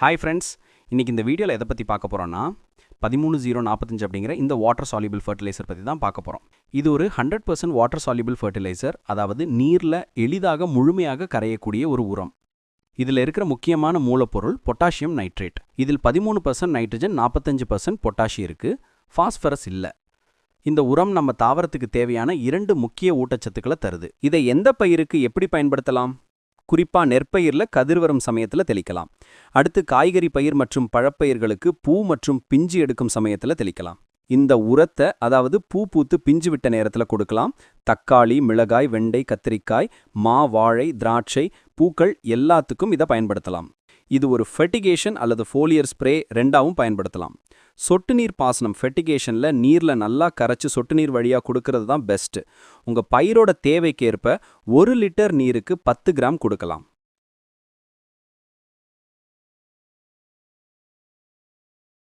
Hi friends இன்றைக்கி இந்த வீடியோவில் எதை பற்றி பார்க்க போகிறோன்னா பதிமூணு ஜீரோ நாற்பத்தஞ்சு அப்படிங்கிற இந்த வாட்டர் சால்யூபிள் ஃபர்டிலைசர் பற்றி தான் பார்க்க போகிறோம் இது ஒரு hundred percent water soluble fertiliser அதாவது நீரில் எளிதாக முழுமையாக கரையக்கூடிய ஒரு உரம். இதில் இருக்கிற முக்கியமான மூலப்பொருள் பொட்டாசியம் நைட்ரேட். இதில் பதிமூணு பர்சன்ட் நைட்ரஜன் நாற்பத்தஞ்சு பர்சன்ட் பொட்டாஷி இருக்குது ஃபாஸ்பரஸ் இல்லை. இந்த உரம் நம்ம தாவரத்துக்கு தேவையான இரண்டு முக்கிய ஊட்டச்சத்துக்களை தருது. இதை எந்த பயிருக்கு எப்படி பயன்படுத்தலாம்? குறிப்பா நெற்பயிர்ல கதிர் வரும் சமயத்துல தெளிக்கலாம். அடுத்து காய்கறி பயிர் மற்றும் பழப்பயிர்களுக்கு பூ மற்றும் பிஞ்சு எடுக்கும் சமயத்துல தெளிக்கலாம். இந்த உரத்தை அதாவது பூ பூத்து பிஞ்சு விட்ட நேரத்துல கொடுக்கலாம். தக்காளி மிளகாய் வெண்டை கத்திரிக்காய் மா வாழை திராட்சை பூக்கள் எல்லாத்துக்கும் இதை பயன்படுத்தலாம். இது ஒரு ஃபெர்டிகேஷன் அல்லது ஃபோலியர் ஸ்ப்ரே ரெண்டாவும் பயன்படுத்தலாம். சொட்டு நீர் பாசனம் ஃபெட்டிகேஷனில் நீர்ல நல்லா கரைச்சு சொட்டு நீர் வழியா கொடுக்கறது தான் பெஸ்ட் உங்க பயிரோட தேவைக்கேற்ப ஒரு லிட்டர் நீருக்கு பத்து கிராம் கொடுக்கலாம்.